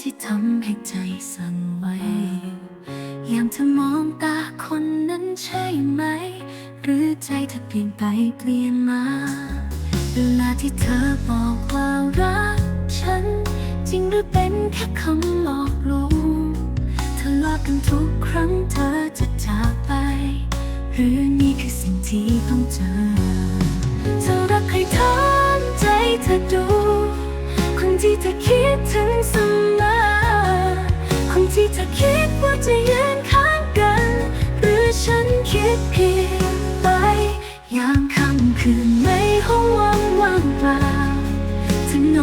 ที่ทำให้ใจสั่นไหว ยามเธอมองตาคนนั้นใช่ไหม หรือใจเธอเปลี่ยนไปเปลี่ยนมา เวลาที่เธอบอกว่ารักฉัน จริงหรือเป็นแค่คำหลอกลวงทะเลาะกันทุกครั้งเธอจะจากไป หรือนี่คือสิ่งที่ต้องเจอ เธอรักใครถามใจเธอดู คนที่เธอคิดถึงเสมอ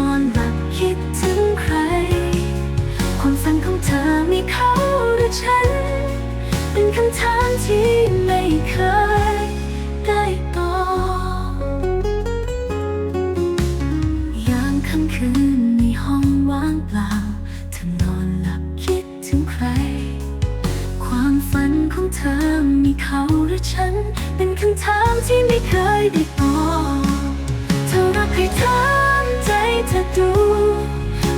อนอนหลับคิดถึงใคร ความฝันของเธอมีเขาหรือฉัน เป็นคำถามที่ไม่เคยได้ตอบยามค่ำคืนในห้องว่างเปล่าเธอนอนหลับคิดถึงใคร ความฝันของเธอมีเขาหรือฉันเป็น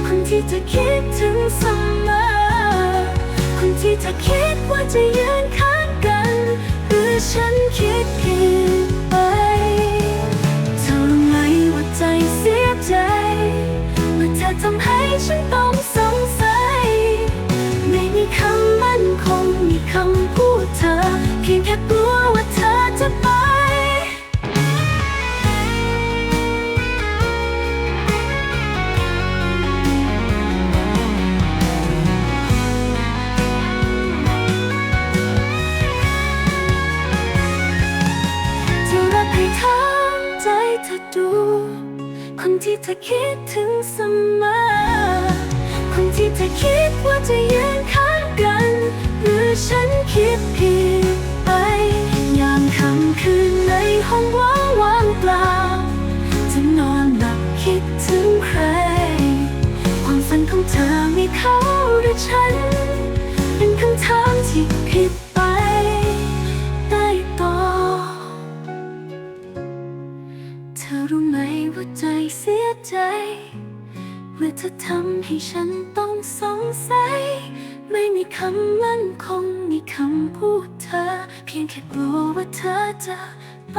คนที่จะคิดถึงเสมอ คนที่จะคิดว่าจะยืนข้างกัน หรือฉันคิดผิดไปเธอรู้ไหมว่าใจเสียใจ เมื่อเธอทำให้ฉันต้อง เธอดูคนที่เธอคิดถึงเสมอ คนที่เธอคิดว่าจะยืนข้างกัน หรือฉันคิดผิดไป ยามค่ำคืนในห้องว่า ว่าใจเสียใจ เมื่อเธอทำให้ฉันต้องสงสัย ไม่มีคำมั่นคงมีคำพูดเธอ เพียงแค่กลัวว่าเธอจะไป